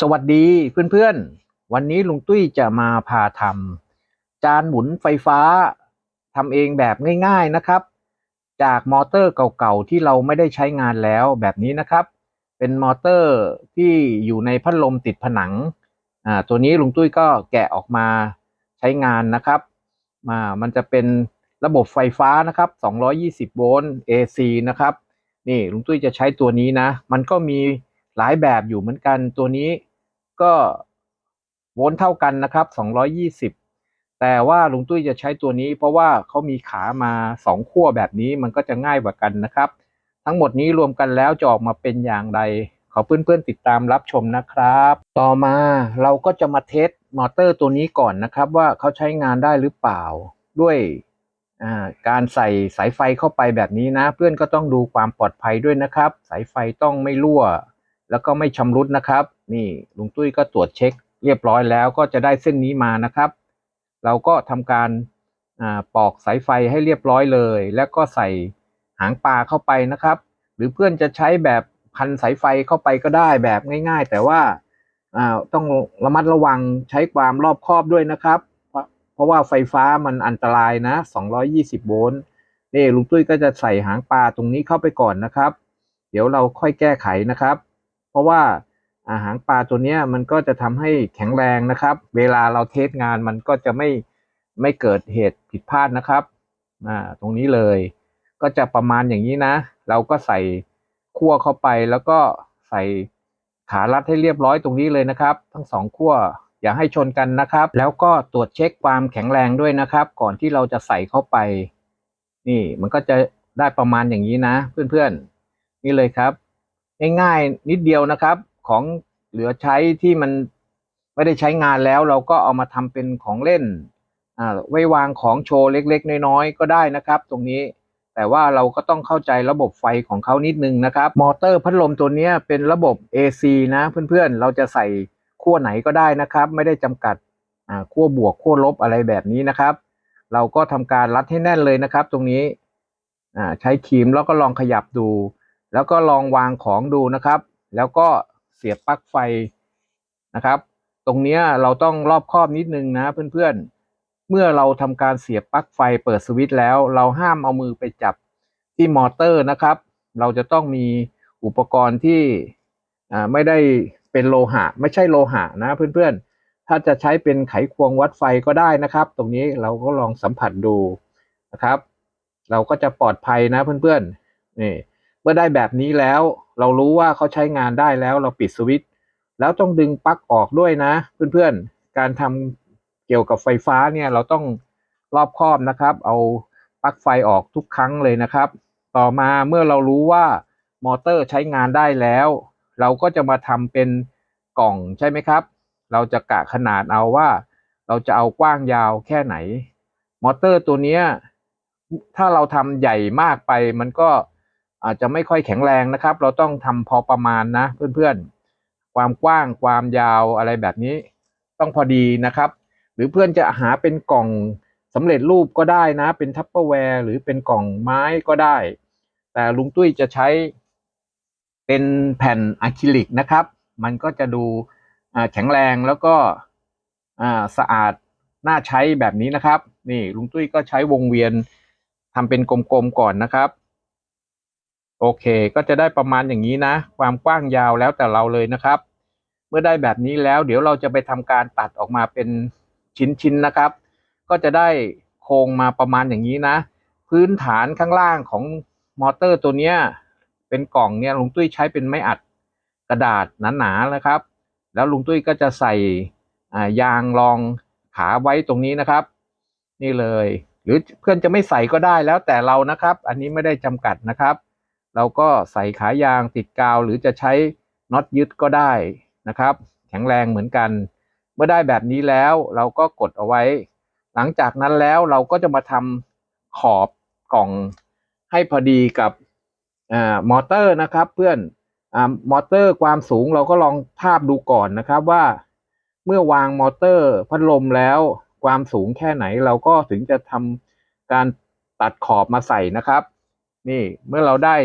สวัสดีเพื่อนๆ วันนี้ลุงตุ้ยจะมาพาทำจานหมุนไฟฟ้าทำเองแบบง่ายๆนะครับ จากมอเตอร์เก่าๆที่เราไม่ได้ใช้งานแล้วแบบนี้นะครับ เป็นมอเตอร์ที่อยู่ในพัดลมติดผนังอ่าตัวนี้ลุงตุ้ยก็แกะออกมาใช้งานนะครับมามันจะเป็นระบบไฟฟ้านะครับ 220 โวลต์ AC นะครับ นี่ลุงตุ้ยจะใช้ตัวนี้นะ มันก็มีหลายแบบอยู่เหมือนกันตัวนี้ ก็โวลต์เท่ากันนะครับ 220 แต่ว่าลุงตุ้ยจะใช้ตัวนี้ เพราะว่าเขามีขามาสองขั้วแบบนี้มันก็จะง่ายกว่ากันนะครับ ทั้งหมดนี้รวมกันแล้วจะออกมาเป็นอย่างไร ขอเพื่อนๆติดตามรับชมนะครับ ต่อมาเราก็จะมาเทสมอเตอร์ตัวนี้ก่อนนะครับ ว่าเขาใช้งานได้หรือเปล่าด้วยการใส่สายไฟเข้าไปแบบนี้นะ เพื่อนก็ต้องดูความปลอดภัยด้วยนะครับ สายไฟต้องไม่รั่ว แล้วก็ไม่ชำรุดนะครับ นี่ลุงตุ้ยก็ตรวจเช็คเรียบร้อยแล้วก็จะได้เส้นนี้มานะครับ เราก็ทำการปอกสายไฟให้เรียบร้อยเลย แล้วก็ใส่หางปลาเข้าไปนะครับ หรือเพื่อนจะใช้แบบพันสายไฟเข้าไปก็ได้แบบง่าย ๆ แต่ว่าต้องระมัดระวังใช้ความรอบคอบด้วยนะครับ เพราะเพราะว่าไฟฟ้ามันอันตรายนะ 220 โวลต์นี่ลุงตุ้ยก็จะใส่หางปลาตรงนี้เข้าไปก่อนนะครับ เดี๋ยวเราค่อยแก้ไขนะครับ เพราะว่า อาหางปลาตัวเนี้ยมันก็จะทำให้แข็งแรงนะครับ เวลาเราเทสงานมันก็จะไม่ไม่เกิดเหตุผิดพลาดนะครับอ่าตรงนี้เลย ก็จะประมาณอย่างนี้นะ เราก็ใส่ขั้วเข้าไปแล้วก็ใส่ขารัดให้เรียบร้อยตรงนี้เลยนะครับ ทั้งสองขั้วอย่าให้ชนกันนะครับ แล้วก็ตรวจเช็คความแข็งแรงด้วยนะครับ ก่อนที่เราจะใส่เข้าไป นี่มันก็จะได้ประมาณอย่างนี้นะ เพื่อนๆ นี่เลยครับ ง่ายๆนิดเดียวนะครับ ของเหลือใช้ที่มันไม่ได้ใช้งานแล้ว เราก็เอามาทำเป็นของเล่นอ่าไว้วางของโชว์เล็ก ๆ น้อยๆก็ได้นะครับ ตรงนี้แต่ว่าเราก็ต้องเข้าใจระบบไฟของเขานิดนึงนะครับ มอเตอร์พัดลมตัวนี้เป็นระบบ AC นะเพื่อนๆ เราจะใส่ขั้วไหนก็ได้นะครับ ไม่ได้จำกัดอ่าขั้วบวกขั้วลบอะไรแบบนี้นะครับ เราก็ทำการรัดให้แน่นเลยนะครับ ตรงนี้อ่าใช้ครีมแล้วก็ลองขยับดู แล้วก็ลองวางของดูนะครับ แล้วก็ เสียบปลั๊กไฟนะครับ ตรงนี้เราต้องรอบคอบนิดนึงนะเพื่อนๆ เมื่อเราทำการเสียบปลั๊กไฟเปิดสวิตช์แล้ว เราห้ามเอามือไปจับที่มอเตอร์นะครับ เราจะต้องมีอุปกรณ์ที่ไม่ได้เป็นโลหะ ไม่ใช่โลหะนะเพื่อนๆ ถ้าจะใช้เป็นไขควงวัดไฟก็ได้นะครับ ตรงนี้เราก็ลองสัมผัสดูนะครับ เราก็จะปลอดภัยนะเพื่อนๆนี่เมื่อได้แบบนี้แล้ว เรารู้ว่าเขาใช้งานได้แล้วเราปิดสวิตช์แล้วต้องดึงปลั๊กออกด้วยนะ เพื่อนๆ การทำเกี่ยวกับไฟฟ้าเนี่ยเราต้องรอบคอบนะครับ เอาปลั๊กไฟออกทุกครั้งเลยนะครับ ต่อมาเมื่อเรารู้ว่ามอเตอร์ใช้งานได้แล้ว เราก็จะมาทำเป็นกล่องใช่ไหมครับ เราจะกะขนาดเอาว่า เราจะเอากว้างยาวแค่ไหน มอเตอร์ตัวเนี้ถ้าเราทำใหญ่มากไปมันก็ อาจจะไม่ค่อยแข็งแรงนะครับ เราต้องทำพอประมาณนะเพื่อนๆ ความกว้างความยาวอะไรแบบนี้ ต้องพอดีนะครับ หรือเพื่อนจะหาเป็นกล่องสำเร็จรูปก็ได้นะ เป็นทัพเปอร์แวร์หรือเป็นกล่องไม้ก็ได้ แต่ลุงตุ้ยจะใช้เป็นแผ่นอะคริลิกนะครับ มันก็จะดูแข็งแรงแล้วก็สะอาดน่าใช้แบบนี้นะครับ นี่ลุงตุ้ยก็ใช้วงเวียนทำเป็นกลมๆก่อนนะครับ โอเค ก็จะได้ประมาณอย่างนี้นะ ความกว้างยาวแล้วแต่เราเลยนะครับ เมื่อได้แบบนี้แล้วเดี๋ยวเราจะไปทำการตัดออกมาเป็นชิ้นๆนะครับ ก็จะได้โครงมาประมาณอย่างนี้นะ พื้นฐานข้างล่างของมอเตอร์ตัวเนี้ยเป็นกล่องเนี่ยลุงตุ้ยใช้เป็นไม้อัดกระดาษหนาๆนะครับ แล้วลุงตุ้ยก็จะใส่ยางรองขาไว้ตรงนี้นะครับ นี่เลย หรือเพื่อนจะไม่ใส่ก็ได้แล้วแต่เรานะครับ อันนี้ไม่ได้จำกัดนะครับ เราก็ใส่ขายางติดกาวหรือจะใช้น็อตยึดก็ได้นะครับ แข็งแรงเหมือนกัน เมื่อได้แบบนี้แล้วเราก็กดเอาไว้ หลังจากนั้นแล้วเราก็จะมาทำขอบกล่องให้พอดีกับอ่ามอเตอร์นะครับ เพื่อนอ่ามอเตอร์ความสูงเราก็ลองภาพดูก่อนนะครับว่า เมื่อวางมอเตอร์พัดลมแล้วความสูงแค่ไหนเราก็ถึงจะทำการตัดขอบมาใส่นะครับ นี่เมื่อเราได้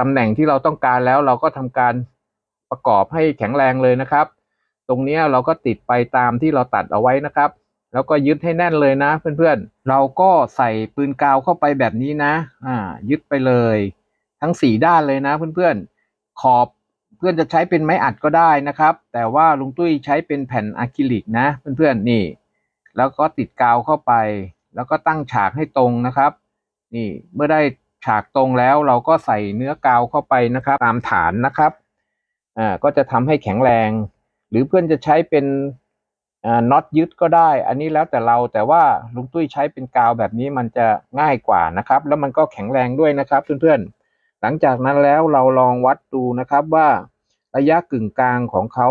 ตำแหน่งที่เราต้องการแล้วเราก็ทำการประกอบให้แข็งแรงเลยนะครับ ตรงนี้เราก็ติดไปตามที่เราตัดเอาไว้นะครับ แล้วก็ยึดให้แน่นเลยนะเพื่อนๆ เราก็ใส่ปืนกาวเข้าไปแบบนี้นะ อ่า ยึดไปเลย ทั้งสี่ด้านเลยนะเพื่อนๆ ขอบเพื่อนจะใช้เป็นไม้อัดก็ได้นะครับ แต่ว่าลุงตุ้ยใช้เป็นแผ่นอะคริลิกนะเพื่อนๆ นี่ แล้วก็ติดกาวเข้าไป แล้วก็ตั้งฉากให้ตรงนะครับ นี่เมื่อได้ ฉากตรงแล้วเราก็ใส่เนื้อกาวเข้าไปนะครับ ตามฐานนะครับอ่าก็จะทำให้แข็งแรง หรือเพื่อนจะใช้เป็นอ่าน็อตยึดก็ได้ อันนี้แล้วแต่เราแต่ว่าลุงตุ้ยใช้เป็นกาวแบบนี้มันจะง่ายกว่านะครับ แล้วมันก็แข็งแรงด้วยนะครับเพื่อนๆหลังจากนั้นแล้วเราลองวัดดูนะครับว่าระยะกึ่งกลางของเขา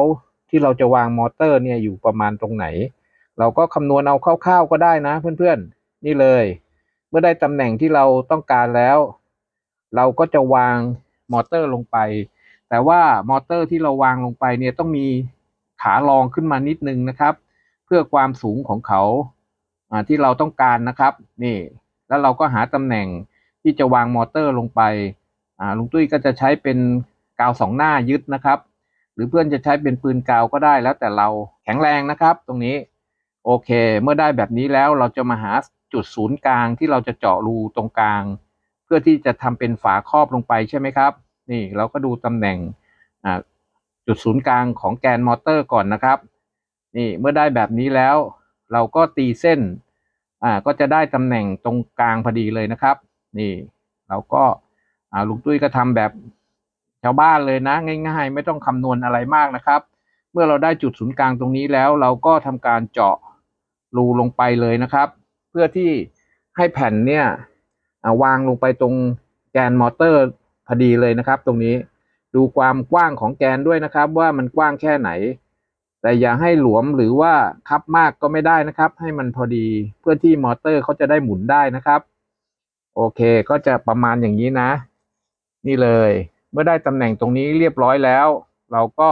ที่เราจะวางมอเตอร์เนี่ยอยู่ประมาณตรงไหน เราก็คำนวณเอาคร่าวๆก็ได้นะเพื่อนๆ นี่เลย เมื่อได้ตำแหน่งที่เราต้องการแล้ว เราก็จะวางมอเตอร์ลงไป แต่ว่ามอเตอร์ที่เราวางลงไปเนี่ยต้องมีขารองขึ้นมานิดนึงนะครับ เพื่อความสูงของเขาที่เราต้องการนะครับนี่ แล้วเราก็หาตำแหน่งที่จะวางมอเตอร์ลงไปลุงตุ้ยก็จะใช้เป็นกาวสองหน้ายึดนะครับ หรือเพื่อนจะใช้เป็นปืนกาวก็ได้แล้วแต่เราแข็งแรงนะครับ ตรงนี้โอเค เมื่อได้แบบนี้แล้วเราจะมาหา จุดศูนย์กลางที่เราจะเจาะรูตรงกลาง เพื่อที่จะทำเป็นฝาครอบลงไปใช่ไหมครับ นี่เราก็ดูตำแหน่งจุดศูนย์กลางของแกนมอเตอร์ก่อนนะครับ นี่เมื่อได้แบบนี้แล้ว เราก็ตีเส้นอ่าก็จะได้ตำแหน่งตรงกลางพอดีเลยนะครับ นี่ เราก็อ่าลุงตุ้ยก็ทำแบบชาวบ้านเลยนะง่าย ๆ ไม่ต้องคำนวณอะไรมากนะครับ เมื่อเราได้จุดศูนย์กลางตรงนี้แล้ว เราก็ทำการเจาะรูลงไปเลยนะครับ เพื่อที่ให้แผ่นเนี่ยาวางลงไปตรงแกนมอเตอร์พอดีเลยนะครับ ตรงนี้ดูความกว้างของแกนด้วยนะครับ ว่ามันกว้างแค่ไหน แต่อย่าให้หลวมหรือว่าคับมากก็ไม่ได้นะครับ ให้มันพอดีเพื่อที่มอเตอร์เขาจะได้หมุนได้นะครับ โอเคก็จะประมาณอย่างนี้นะ นี่เลย เมื่อได้ตำแหน่งตรงนี้เรียบร้อยแล้ว เราก็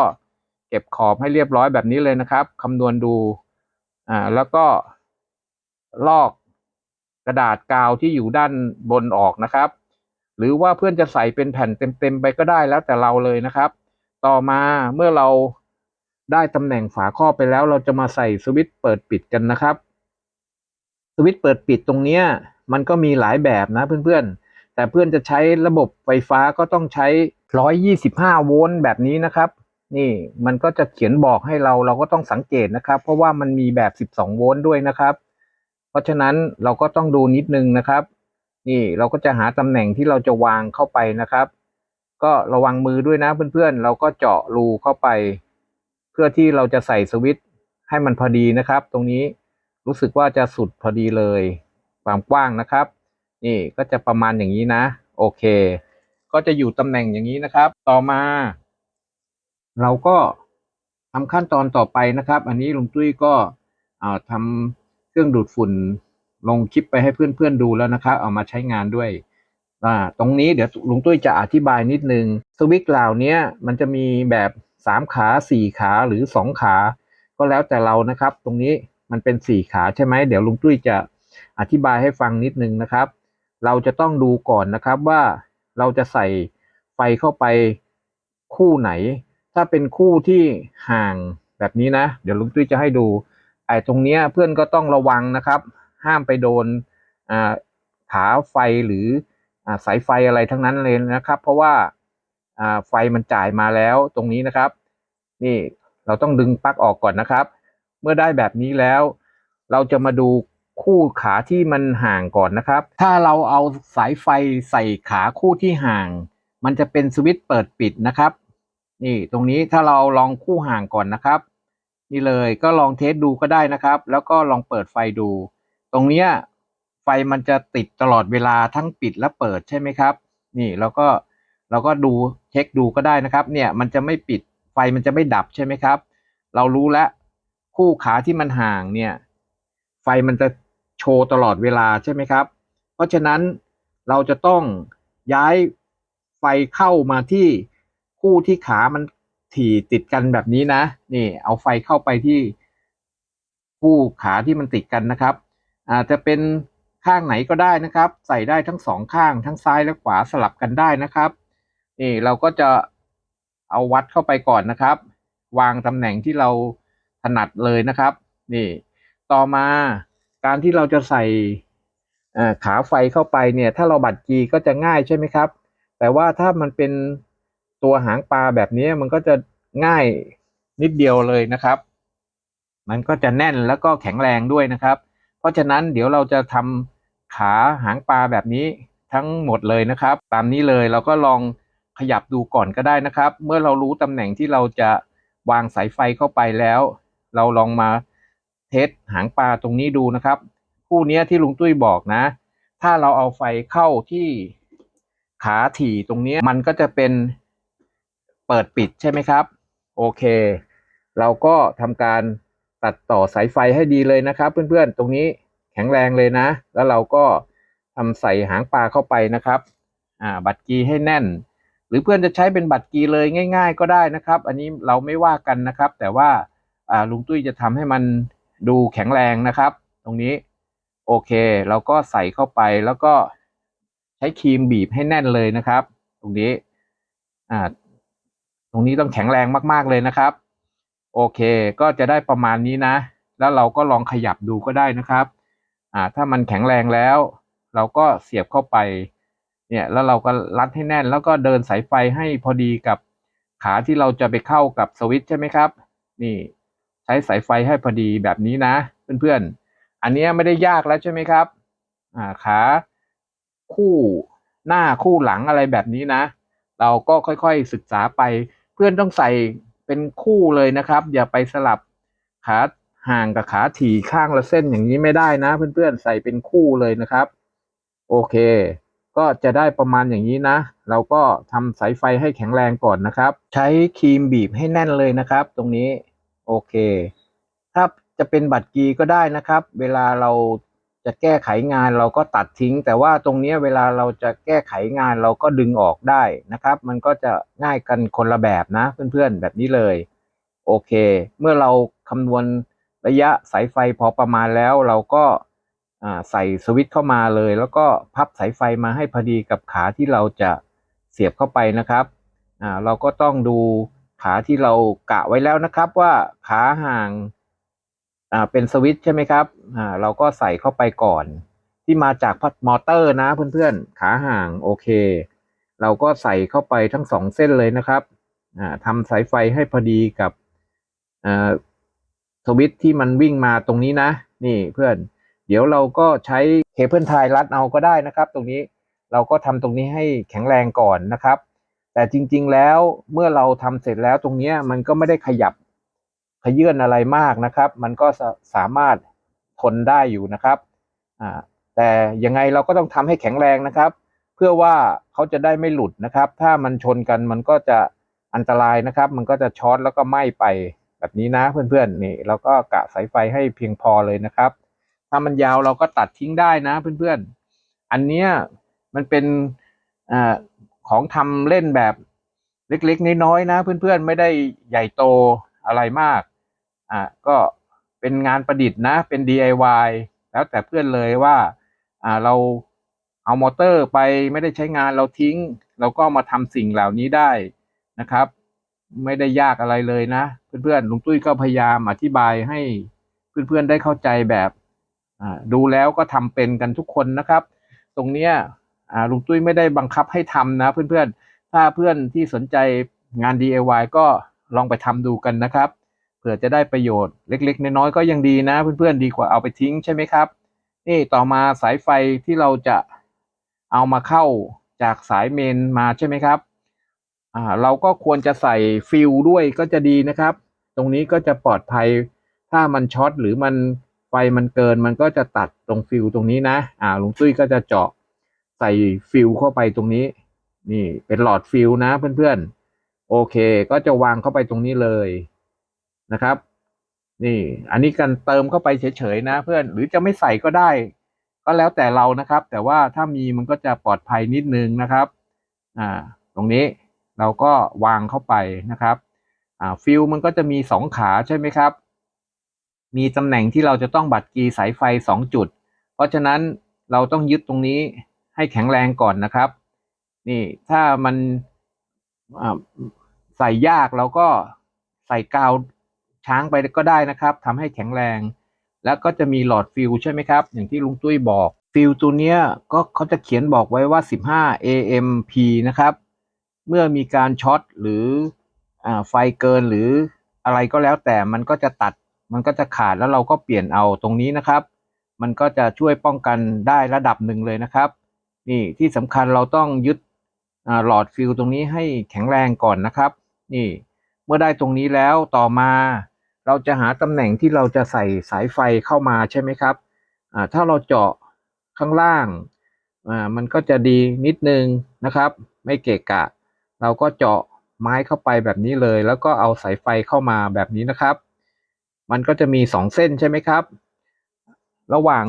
เก็บขอบให้เรียบร้อยแบบนี้เลยนะครับคำนวณดูอ่าแล้วก็ ลอกกระดาษกาวที่อยู่ด้านบนออกนะครับ หรือว่าเพื่อนจะใส่เป็นแผ่นเต็มๆไปก็ได้แล้วแต่เราเลยนะครับ ต่อมาเมื่อเราได้ตำแหน่งฝาครอบไปแล้ว เราจะมาใส่สวิตช์เปิดปิดกันนะครับ สวิตช์เปิดปิดตรงนี้มันก็มีหลายแบบนะเพื่อนๆ แต่เพื่อนจะใช้ระบบไฟฟ้าก็ต้องใช้ 125 โวลต์แบบนี้นะครับ นี่มันก็จะเขียนบอกให้เราเราก็ต้องสังเกตนะครับ เพราะว่ามันมีแบบ 12 โวลต์ด้วยนะครับ เพราะฉะนั้นเราก็ต้องดูนิดนึงนะครับ นี่เราก็จะหาตำแหน่งที่เราจะวางเข้าไปนะครับ ก็ระวังมือด้วยนะเพื่อนๆ เราก็เจาะรูเข้าไป เพื่อที่เราจะใส่สวิตช์ให้มันพอดีนะครับ ตรงนี้รู้สึกว่าจะสุดพอดีเลย ความกว้างนะครับ นี่ก็จะประมาณอย่างนี้นะ โอเค ก็จะอยู่ตำแหน่งอย่างนี้นะครับ ต่อมา เราก็ทำขั้นตอนต่อไปนะครับ อันนี้ลุงตุ้ยก็อ่าทำ รื่องดูดฝุ่นลงคลิปไปให้เพื่อนๆดูแล้วนะครับ เอามาใช้งานด้วยอ่าตรงนี้เดี๋ยวลุงตุ้ยจะอธิบายนิดนึงสวิตช์เหล่านี้มันจะมีแบบสามขาสี่ขาหรือสองขา ก็แล้วแต่เรานะครับ ตรงนี้มันเป็นสี่ขาใช่ไหมเดี๋ยวลุงตุ้ยจะอธิบายให้ฟังนิดนึงนะครับ เราจะต้องดูก่อนนะครับว่าเราจะใส่ไฟเข้าไปคู่ไหน ถ้าเป็นคู่ที่ห่างแบบนี้นะ เดี๋ยวลุงตุ้ยจะให้ดู ไอ้ตรงเนี้ยเพื่อนก็ต้องระวังนะครับ ห้ามไปโดนอ่าขาไฟหรืออ่าสายไฟอะไรทั้งนั้นเลยนะครับ เพราะว่าอ่าไฟมันจ่ายมาแล้วตรงนี้นะครับ นี่เราต้องดึงปลั๊กออกก่อนนะครับ เมื่อได้แบบนี้แล้ว เราจะมาดูคู่ขาที่มันห่างก่อนนะครับ ถ้าเราเอาสายไฟใส่ขาคู่ที่ห่าง มันจะเป็นสวิตช์เปิดปิดนะครับ นี่ตรงนี้ถ้าเราลองคู่ห่างก่อนนะครับ นี่เลยก็ลองเทสดูก็ได้นะครับ แล้วก็ลองเปิดไฟดู ตรงเนี้ยไฟมันจะติดตลอดเวลาทั้งปิดและเปิดใช่ไหมครับ นี่แล้วก็เราก็ดูเช็คดูก็ได้นะครับ เนี่ยมันจะไม่ปิดไฟมันจะไม่ดับใช่ไหมครับ เรารู้แล้วคู่ขาที่มันห่างเนี่ย ไฟมันจะโชว์ตลอดเวลาใช่ไหมครับ เพราะฉะนั้นเราจะต้องย้ายไฟเข้ามาที่คู่ที่ขามัน ถี่ติดกันแบบนี้นะ นี่เอาไฟเข้าไปที่คู่ขาที่มันติดกันนะครับ อาจจะเป็นข้างไหนก็ได้นะครับ ใส่ได้ทั้งสองข้างทั้งซ้ายและขวาสลับกันได้นะครับนี่เราก็จะเอาวัดเข้าไปก่อนนะครับ วางตำแหน่งที่เราถนัดเลยนะครับ นี่ ต่อมาการที่เราจะใส่ขาไฟเข้าไปเนี่ย ถ้าเราบัดกีก็จะง่ายใช่ไหมครับ แต่ว่าถ้ามันเป็น ตัวหางปลาแบบนี้มันก็จะง่ายนิดเดียวเลยนะครับ มันก็จะแน่นแล้วก็แข็งแรงด้วยนะครับ เพราะฉะนั้นเดี๋ยวเราจะทำขาหางปลาแบบนี้ทั้งหมดเลยนะครับ ตามนี้เลยเราก็ลองขยับดูก่อนก็ได้นะครับ เมื่อเรารู้ตำแหน่งที่เราจะวางสายไฟเข้าไปแล้ว เราลองมาเทสหางปลาตรงนี้ดูนะครับ คู่นี้ที่ลุงตุ้ยบอกนะ ถ้าเราเอาไฟเข้าที่ขาถี่ตรงนี้มันก็จะเป็น เปิดปิดใช่ไหมครับ โอเค เราก็ทำการตัดต่อสายไฟให้ดีเลยนะครับ เพื่อนๆ ตรงนี้แข็งแรงเลยนะ แล้วเราก็ทำใส่หางปลาเข้าไปนะครับอ่าบัตรกีให้แน่น หรือเพื่อนจะใช้เป็นบัตรกีเลยง่าย ๆ ก็ได้นะครับ อันนี้เราไม่ว่ากันนะครับ แต่ว่าอ่าลุงตุ้ยจะทำให้มันดูแข็งแรงนะครับ ตรงนี้โอเค เราก็ใส่เข้าไปแล้วก็ใช้ครีมบีบให้แน่นเลยนะครับ ตรงนี้อ่า ตรงนี้ต้องแข็งแรงมากๆเลยนะครับ โอเค ก็จะได้ประมาณนี้นะ แล้วเราก็ลองขยับดูก็ได้นะครับ อ่า ถ้ามันแข็งแรงแล้ว เราก็เสียบเข้าไป เนี่ย แล้วเราก็รัดให้แน่น แล้วก็เดินสายไฟให้พอดีกับขาที่เราจะไปเข้ากับสวิตช์ใช่ไหมครับ นี่ ใช้สายไฟให้พอดีแบบนี้นะเพื่อนๆ อันเนี้ยไม่ได้ยากแล้วใช่ไหมครับ อ่า ขาคู่หน้าคู่หลังอะไรแบบนี้นะ เราก็ค่อยๆศึกษาไป พื่อนต้องใส่เป็นคู่เลยนะครับ อย่าไปสลับขาห่างกับขาถี่ข้างละเส้นอย่างนี้ไม่ได้นะ เพื่อนๆใส่เป็นคู่เลยนะครับ โอเค ก็จะได้ประมาณอย่างนี้นะ เราก็ทำสายไฟให้แข็งแรงก่อนนะครับ ใช้ครีมบีบให้แน่นเลยนะครับ ตรงนี้โอเค ถ้าจะเป็นบัตรกีก็ได้นะครับ เวลาเรา จะแก้ไขงานเราก็ตัดทิ้ง แต่ว่าตรงนี้เวลาเราจะแก้ไขงานเราก็ดึงออกได้นะครับ มันก็จะง่ายกันคนละแบบนะเพื่อนๆแบบนี้เลย โอเค เมื่อเราคำนวณระยะสายไฟพอประมาณแล้วเราก็ใส่สวิตช์เข้ามาเลย แล้วก็พับสายไฟมาให้พอดีกับขาที่เราจะเสียบเข้าไปนะครับเราก็ต้องดูขาที่เรากะไว้แล้วนะครับว่าขาห่าง อ่าเป็นสวิตช์ใช่ไหมครับอ่าเราก็ใส่เข้าไปก่อน ที่มาจากพัดมอเตอร์นะเพื่อนๆ ขาห่างโอเค เราก็ใส่เข้าไปทั้งสองเส้นเลยนะครับอ่าทำสายไฟให้พอดีกับอ่าสวิตช์ที่มันวิ่งมาตรงนี้นะ นี่เพื่อน เดี๋ยวเราก็ใช้เคเบิลไทยรัดเอาก็ได้นะครับ ตรงนี้เราก็ทำตรงนี้ให้แข็งแรงก่อนนะครับ แต่จริงๆแล้วเมื่อเราทำเสร็จแล้วตรงนี้มันก็ไม่ได้ขยับ ขยื่นอะไรมากนะครับ มันก็สาสามารถทนได้อยู่นะครับแต่ยังไงเราก็ต้องทำให้แข็งแรงนะครับ เพื่อว่าเขาจะได้ไม่หลุดนะครับ ถ้ามันชนกันมันก็จะอันตรายนะครับ มันก็จะช็อตแล้วก็ไหม้ไปแบบนี้นะเพื่อนๆนี่เราก็กะสายไฟให้เพียงพอเลยนะครับ ถ้ามันยาวเราก็ตัดทิ้งได้นะเพื่อนๆ อันเนี้ยมันเป็นอของทำเล่นแบบเล็กๆน้อยๆนะ เพื่อนๆไม่ได้ใหญ่โตอะไรมาก อ่าก็เป็นงานประดิษฐ์นะ เป็น DIY แล้วแต่เพื่อนเลยว่าอ่าเราเอามอเตอร์ไปไม่ได้ใช้งานเราทิ้ง เราก็มาทำสิ่งเหล่านี้ได้นะครับ ไม่ได้ยากอะไรเลยนะ เพื่อนๆลุงตุ้ยก็พยายามอธิบายให้เพื่อนๆได้เข้าใจแบบอ่าดูแล้วก็ทำเป็นกันทุกคนนะครับ ตรงเนี้ยอ่าลุงตุ้ยไม่ได้บังคับให้ทำนะ เพื่อนๆถ้าเพื่อนที่สนใจงาน DIY ก็ลองไปทำดูกันนะครับ ผื่อจะได้ประโยชน์เล็ก ๆ น้อยๆก็ยังดีนะ เพื่อนๆดีกว่าเอาไปทิ้งใช่ไหมครับ นี่ต่อมาสายไฟที่เราจะเอามาเข้าจากสายเมนมาใช่ไหมครับอ่าเราก็ควรจะใส่ฟิลด้วยก็จะดีนะครับ ตรงนี้ก็จะปลอดภัยถ้ามันช็อตหรือมันไฟมันเกินมันก็จะตัดตรงฟิลตรงนี้นะ อ่าลุงตุ้ยก็จะเจาะใส่ฟิลเข้าไปตรงนี้ นี่เป็นหลอดฟิลนะเพื่อนๆ โอเค ก็จะวางเข้าไปตรงนี้เลย นะครับ นี่อันนี้กันเติมเข้าไปเฉยๆนะเพื่อนหรือจะไม่ใส่ก็ได้ ก็แล้วแต่เรานะครับ แต่ว่าถ้ามีมันก็จะปลอดภัยนิดนึงนะครับอ่าตรงนี้เราก็วางเข้าไปนะครับอ่าฟิลมันก็จะมีสองขาใช่ไหมครับ มีตำแหน่งที่เราจะต้องบัดกีสายไฟสองจุด เพราะฉะนั้นเราต้องยึดตรงนี้ให้แข็งแรงก่อนนะครับ นี่ถ้ามันใส่ยากเราก็ใส่กาว ช้างไปก็ได้นะครับทำให้แข็งแรง แล้วก็จะมีหลอดฟิลใช่ไหมครับ อย่างที่ลุงตุ้ยบอกฟิลตัวเนี้ยก็เขาจะเขียนบอกไว้ว่า 15 AMP นะครับ เมื่อมีการช็อตหรืออไฟเกินหรืออะไรก็แล้วแต่มันก็จะตัด มันก็จะขาดแล้วเราก็เปลี่ยนเอาตรงนี้นะครับ มันก็จะช่วยป้องกันได้ระดับหนึ่งเลยนะครับ นี่ที่สำคัญเราต้องยึดหลอดฟิลตรงนี้ให้แข็งแรงก่อนนะครับ นี่เมื่อได้ตรงนี้แล้วต่อมา เราจะหาตำแหน่งที่เราจะใส่สายไฟเข้ามาใช่ไหมครับถ้าเราเจาะข้างล่างมันก็จะดีนิดนึงนะครับ ไม่เกะกะ เราก็เจาะไม้เข้าไปแบบนี้เลย แล้วก็เอาสายไฟเข้ามาแบบนี้นะครับ มันก็จะมีสองเส้นใช่ไหมครับ ระหว่าง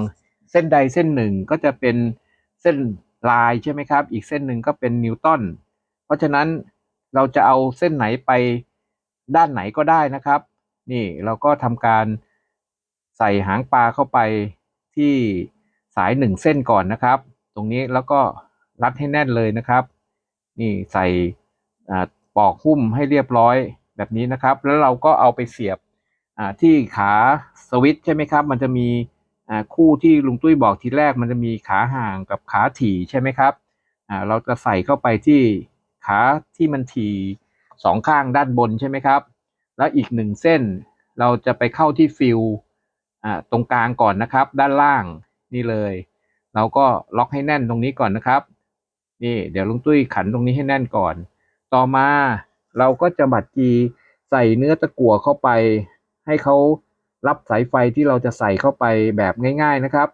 เส้นใดเส้นหนึ่งก็จะเป็นเส้นลายใช่ไหมครับ อีกเส้นหนึ่งก็เป็นนิวตันเพราะฉะนั้นเราจะเอาเส้นไหนไปด้านไหนก็ได้นะครับ นี่เราก็ทำการใส่หางปลาเข้าไปที่สายหนึ่งเส้นก่อนนะครับ ตรงนี้แล้วก็รัดให้แน่นเลยนะครับ นี่ใส่ปอกหุ้มให้เรียบร้อยแบบนี้นะครับ แล้วเราก็เอาไปเสียบที่ขาสวิตใช่ไหมครับ มันจะมีคู่ที่ลุงตุ้ยบอกทีแรก มันจะมีขาห่างกับขาถี่ใช่ไหมครับเราจะใส่เข้าไปที่ขาที่มันถี่สองข้างด้านบนใช่ไหมครับ แล้วอีกหนึ่งเส้น เราจะไปเข้าที่ฟิลอ่าตรงกลางก่อนนะครับ ด้านล่างนี่เลย เราก็ล็อกให้แน่นตรงนี้ก่อนนะครับ นี่เดี๋ยวลุงตุ้ยขันตรงนี้ให้แน่นก่อน ต่อมาเราก็จะบัดจีใส่เนื้อตะกั่วเข้าไป ให้เขารับสายไฟที่เราจะใส่เข้าไปแบบง่าย ๆนะครับ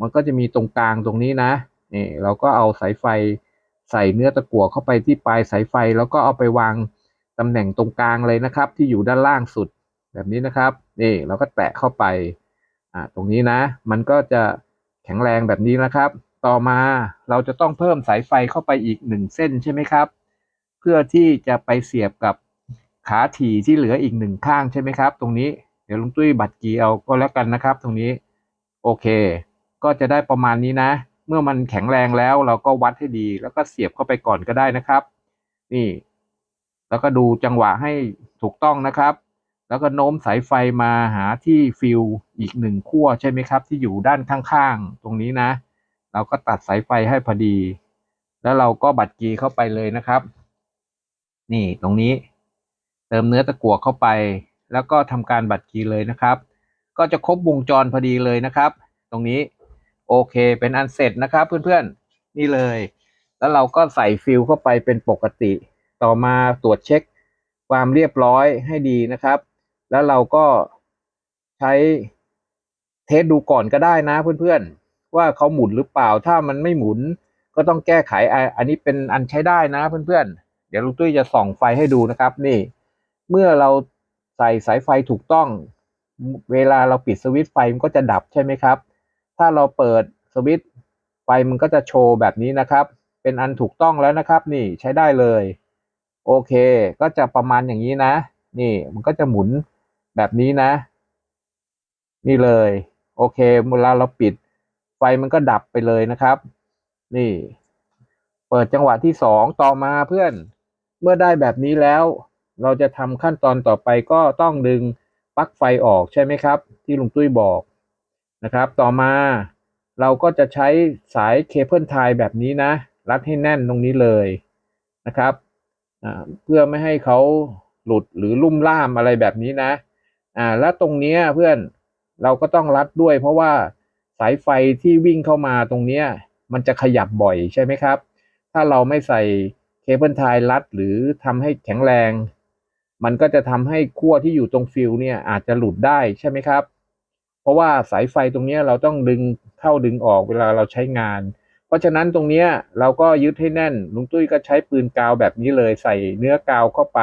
มันก็จะมีตรงกลางตรงนี้นะนี่เราก็เอาสายไฟใส่เนื้อตะกั่วเข้าไปที่ปลายสายไฟ แล้วก็เอาไปวาง ตำแหน่งตรงกลางเลยนะครับ ที่อยู่ด้านล่างสุดแบบนี้นะครับนี่เราก็แตะเข้าไปอ่าตรงนี้นะ มันก็จะแข็งแรงแบบนี้นะครับ ต่อมาเราจะต้องเพิ่มสายไฟเข้าไปอีกหนึ่งเส้นใช่ไหมครับ เพื่อที่จะไปเสียบกับขาถี่ที่เหลืออีกหนึ่งข้างใช่ไหมครับ ตรงนี้เดี๋ยวลุงตุ้ยบัตรกีเอาก็แล้วกันนะครับ ตรงนี้โอเค ก็จะได้ประมาณนี้นะ เมื่อมันแข็งแรงแล้วเราก็วัดให้ดี แล้วก็เสียบเข้าไปก่อนก็ได้นะครับ นี่ แล้วก็ดูจังหวะให้ถูกต้องนะครับ แล้วก็โน้มสายไฟมาหาที่ฟิลอีกหนึ่งขั้วใช่ไหมครับ ที่อยู่ด้านข้างๆ ตรงนี้นะ เราก็ตัดสายไฟให้พอดี แล้วเราก็บัตรกีเข้าไปเลยนะครับ นี่ตรงนี้ เติมเนื้อตะกั่วเข้าไป แล้วก็ทำการบัตรกีเลยนะครับ ก็จะครบวงจรพอดีเลยนะครับ ตรงนี้โอเคเป็นอันเสร็จนะครับเพื่อนๆนี่เลย แล้วเราก็ใส่ฟิลเข้าไปเป็นปกติ ต่อมาตรวจเช็คความเรียบร้อยให้ดีนะครับ แล้วเราก็ใช้เทสดูก่อนก็ได้นะเพื่อนๆ ว่าเขาหมุนหรือเปล่า ถ้ามันไม่หมุนก็ต้องแก้ไข อันนี้เป็นอันใช้ได้นะเพื่อนๆ เดี๋ยวลุงตุ้ยจะส่องไฟให้ดูนะครับ นี่ เมื่อเราใส่สายไฟถูกต้อง เวลาเราปิดสวิตช์ไฟมันก็จะดับใช่ไหมครับ ถ้าเราเปิดสวิตช์ไฟมันก็จะโชว์แบบนี้นะครับ เป็นอันถูกต้องแล้วนะครับ นี่ใช้ได้เลย โอเค ก็จะประมาณอย่างนี้นะ นี่มันก็จะหมุนแบบนี้นะ นี่เลย โอเค เวลาเราปิด ไฟมันก็ดับไปเลยนะครับ นี่ เปิดจังหวะที่สองต่อมาเพื่อน เมื่อได้แบบนี้แล้ว เราจะทำขั้นตอนต่อไปก็ต้องดึงปลั๊กไฟออกใช่ไหมครับ ที่ลุงตุ้ยบอกนะครับ ต่อมาเราก็จะใช้สายเคเบิลไทยแบบนี้นะ รัดให้แน่นตรงนี้เลยนะครับ เพื่อไม่ให้เขาหลุดหรือลุ่มล่ามอะไรแบบนี้นะ อ่า แล้วตรงนี้เพื่อนเราก็ต้องรัดด้วย เพราะว่าสายไฟที่วิ่งเข้ามาตรงนี้มันจะขยับบ่อยใช่ไหมครับ ถ้าเราไม่ใส่เคเบิลไทยรัดหรือทำให้แข็งแรง มันก็จะทำให้ขั้วที่อยู่ตรงฟิลเนี่ยอาจจะหลุดได้ใช่ไหมครับ เพราะว่าสายไฟตรงนี้เราต้องดึงเข้าดึงออกเวลาเราใช้งาน ราะฉะนั้นตรงเนี้ยเราก็ยึดให้แน่นลุงตุ้ยก็ใช้ปืนกาวแบบนี้เลยใส่เนื้อกาวเข้าไป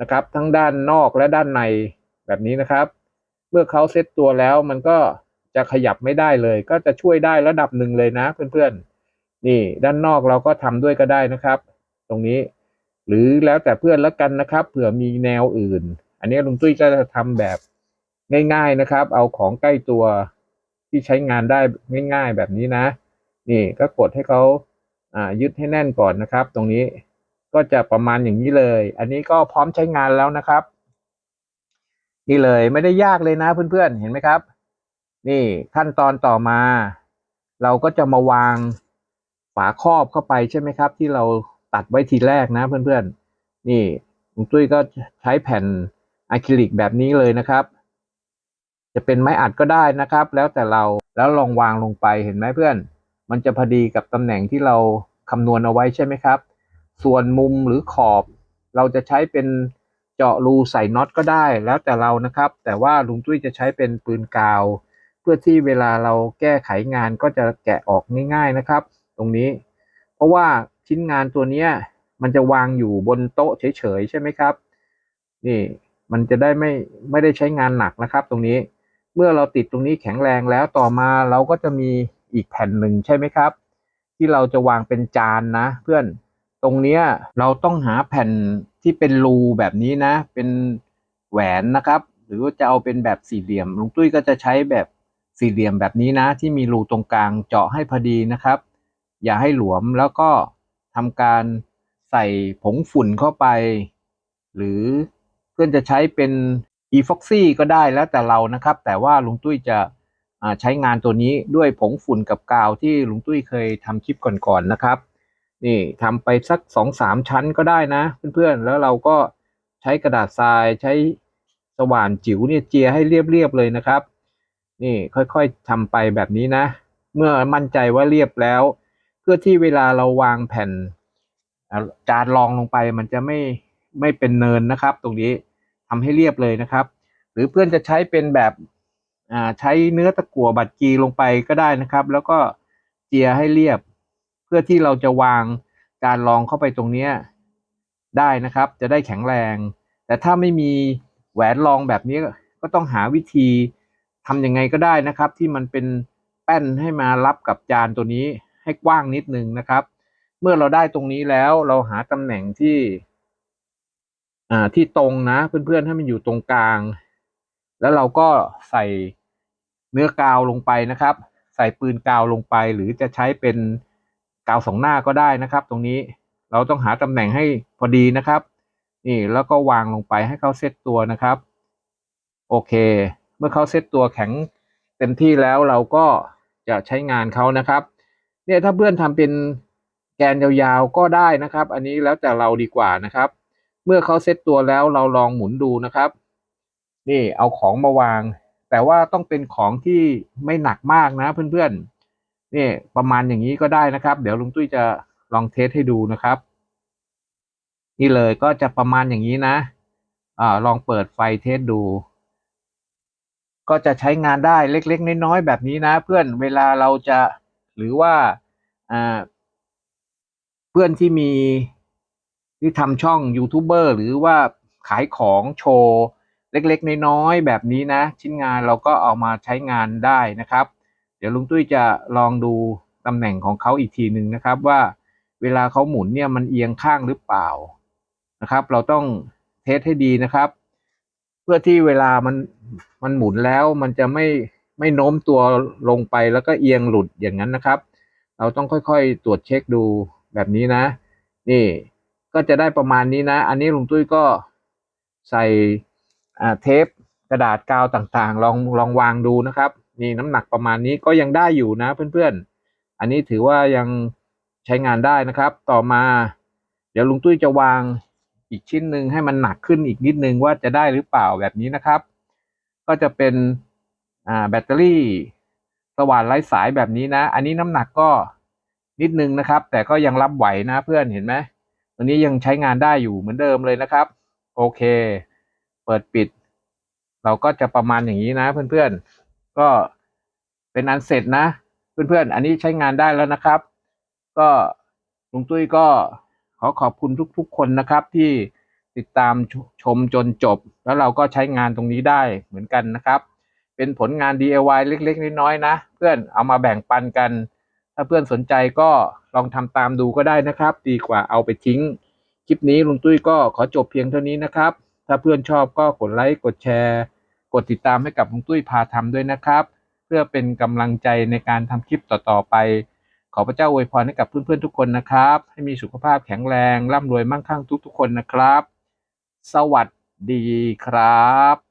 นะครับ ทั้งด้านนอกและด้านในแบบนี้นะครับ เมื่อเขาเซ็ตตัวแล้วมันก็จะขยับไม่ได้เลย ก็จะช่วยได้ระดับหนึ่งเลยนะเพื่อนๆ นี่ด้านนอกเราก็ทำด้วยก็ได้นะครับ ตรงนี้ หรือแล้วแต่เพื่อนและกันนะครับ เผื่อมีแนวอื่น อันนี้ลุงตุ้ยก็จะทำแบบง่าย ๆนะครับ เอาของใกล้ตัวที่ใช้งานได้ง่าย ๆ แบบนี้นะ นี่ก็กดให้เขาอ่ายึดให้แน่นก่อนนะครับ ตรงนี้ก็จะประมาณอย่างนี้เลย อันนี้ก็พร้อมใช้งานแล้วนะครับ นี่เลยไม่ได้ยากเลยนะเพื่อนๆเห็นไหมครับ นี่ขั้นตอนต่อมา เราก็จะมาวางฝาครอบเข้าไปใช่ไหมครับ ที่เราตัดไว้ทีแรกนะเพื่อนๆ นี่ลุงตุ้ยก็ใช้แผ่นอะคริลิกแบบนี้เลยนะครับ จะเป็นไม้อัดก็ได้นะครับ แล้วแต่เราแล้วลองวางลงไปเห็นไหมเพื่อน มันจะพอดีกับตำแหน่งที่เราคำนวณเอาไว้ใช่ไหมครับ ส่วนมุมหรือขอบเราจะใช้เป็นเจาะรูใส่น็อตก็ได้แล้วแต่เรานะครับ แต่ว่าลุงตุ้ยจะใช้เป็นปืนกาว เพื่อที่เวลาเราแก้ไขงานก็จะแกะออกง่ายๆนะครับ ตรงนี้ เพราะว่าชิ้นงานตัวนี้มันจะวางอยู่บนโต๊ะเฉยๆใช่ไหมครับ นี่มันจะได้ไม่ไม่ได้ใช้งานหนักนะครับ ตรงนี้เมื่อเราติดตรงนี้แข็งแรงแล้วต่อมาเราก็จะมี อีกแผ่นหนึ่งใช่ไหมครับ ที่เราจะวางเป็นจานนะ เพื่อนตรงเนี้ยเราต้องหาแผ่นที่เป็นรูแบบนี้นะ เป็นแหวนนะครับ หรือว่าจะเอาเป็นแบบสี่เหลี่ยมลุงตุ้ยก็จะใช้แบบสี่เหลี่ยมแบบนี้นะ ที่มีรูตรงกลางเจาะให้พอดีนะครับ อย่าให้หลวมแล้วก็ทำการใส่ผงฝุ่นเข้าไป หรือเพื่อนจะใช้เป็น e f o x y ก็ได้แล้วแต่เรานะครับ แต่ว่าลุงตุ้ยจะ ใช้งานตัวนี้ด้วยผงฝุ่นกับกาวที่ลุงตุ้ยเคยทำคลิปก่อนๆนะครับ นี่ทำไปสักสองสามชั้นก็ได้นะ เพื่อนๆ แล้วเราก็ใช้กระดาษทรายใช้สว่านจิ๋วเนี่ยเจียให้เรียบๆเลยนะครับ นี่ค่อยๆทำไปแบบนี้นะ เมื่อมั่นใจว่าเรียบแล้ว เพื่อที่เวลาเราวางแผ่นจานรองลงไปมันจะไม่ไม่เป็นเนินนะครับ ตรงนี้ทำให้เรียบเลยนะครับ หรือเพื่อนจะใช้เป็นแบบ ใช้เนื้อตะกั่วบัดกีลงไปก็ได้นะครับ แล้วก็เจียให้เรียบ เพื่อที่เราจะวางจานรองเข้าไปตรงเนี้ยได้นะครับ จะได้แข็งแรง แต่ถ้าไม่มีแหวนรองแบบนี้ก็ต้องหาวิธีทำยังไงก็ได้นะครับ ที่มันเป็นแป้นให้มารับกับจานตัวนี้ให้กว้างนิดนึงนะครับ เมื่อเราได้ตรงนี้แล้วเราหาตำแหน่งที่อ่าที่ตรงนะ เพื่อนๆให้มันอยู่ตรงกลาง แล้วเราก็ใส่ นื้อกาวลงไปนะครับ ใส่ปืนกาวลงไป หรือจะใช้เป็นกาวสองหน้าก็ได้นะครับ ตรงนี้เราต้องหาตำแหน่งให้พอดีนะครับ นี่แล้วก็วางลงไปให้เขาเซตตัวนะครับ โอเค เมื่อเขาเซตตัวแข็งเต็มที่แล้วเราก็จะใช้งานเขานะครับ เนี่ยถ้าเพื่อนทำเป็นแกนยาวๆก็ได้นะครับ อันนี้แล้วแต่เราดีกว่านะครับ เมื่อเขาเซตตัวแล้วเราลองหมุนดูนะครับ นี่เอาของมาวาง แต่ว่าต้องเป็นของที่ไม่หนักมากนะเพื่อนๆนี่ประมาณอย่างนี้ก็ได้นะครับ เดี๋ยวลุงตุ้ยจะลองเทสให้ดูนะครับ นี่เลยก็จะประมาณอย่างนี้นะอ่าลองเปิดไฟเทสดู ก็จะใช้งานได้เล็กๆน้อยๆแบบนี้นะ เพื่อนเวลาเราจะหรือว่าอ่าเพื่อนที่มีที่ทำช่องยูทูบเบอร์หรือว่าขายของโชว์ เล็กๆ น้อยๆแบบนี้นะ ชิ้นงานเราก็เอามาใช้งานได้นะครับ เดี๋ยวลุงตุ้ยจะลองดูตำแหน่งของเขาอีกทีหนึ่งนะครับ ว่าเวลาเขาหมุนเนี่ยมันเอียงข้างหรือเปล่านะครับ เราต้องเทสให้ดีนะครับ เพื่อที่เวลามันมันหมุนแล้วมันจะไม่ไม่โน้มตัวลงไปแล้วก็เอียงหลุดอย่างนั้นนะครับ เราต้องค่อยๆตรวจเช็คดูแบบนี้นะ นี่ก็จะได้ประมาณนี้นะ อันนี้ลุงตุ้ยก็ใส่ เทปกระดาษกาวต่างๆ ลองลองวางดูนะครับนี่น้ำหนักประมาณนี้ก็ยังได้อยู่นะเพื่อนๆ อันนี้ถือว่ายังใช้งานได้นะครับ ต่อมา เดี๋ยวลุงตุ้ยจะวางอีกชิ้นหนึ่งให้มันหนักขึ้นอีกนิดนึงว่าจะได้หรือเปล่าแบบนี้นะครับ ก็จะเป็นอ่าแบตเตอรี่สว่านไร้สายแบบนี้นะ อันนี้น้ำหนักก็นิดนึงนะครับ แต่ก็ยังรับไหวนะเพื่อนเห็นไหมตัวนี้ยังใช้งานได้อยู่เหมือนเดิมเลยนะครับ โอเค เปิดปิด เราก็จะประมาณอย่างนี้นะเพื่อนๆ ก็เป็นอันเสร็จนะ เพื่อนๆ อันนี้ใช้งานได้แล้วนะครับ ก็ลุงตุ้ยก็ขอขอบคุณทุกๆ คนนะครับที่ติดตามชชมจนจบ แล้วเราก็ใช้งานตรงนี้ได้เหมือนกันนะครับ เป็นผลงาน DIY เล็กๆ น้อยๆนะ เพื่อนเอามาแบ่งปันกัน ถ้าเพื่อนสนใจก็ลองทำตามดูก็ได้นะครับ ดีกว่าเอาไปทิ้ง คลิปนี้ลุงตุ้ยก็ขอจบเพียงเท่านี้นะครับ ถ้าเพื่อนชอบก็กดไลค์กดแชร์ กดติดตามให้กับลุงตุ้ยพาทำด้วยนะครับ เพื่อเป็นกำลังใจในการทำคลิปต่อๆไป ขอพระเจ้าอวยพรให้กับเพื่อนๆทุกคนนะครับ ให้มีสุขภาพแข็งแรงร่ำรวยมั่งคั่งทุกๆคนนะครับ สวัสดีครับ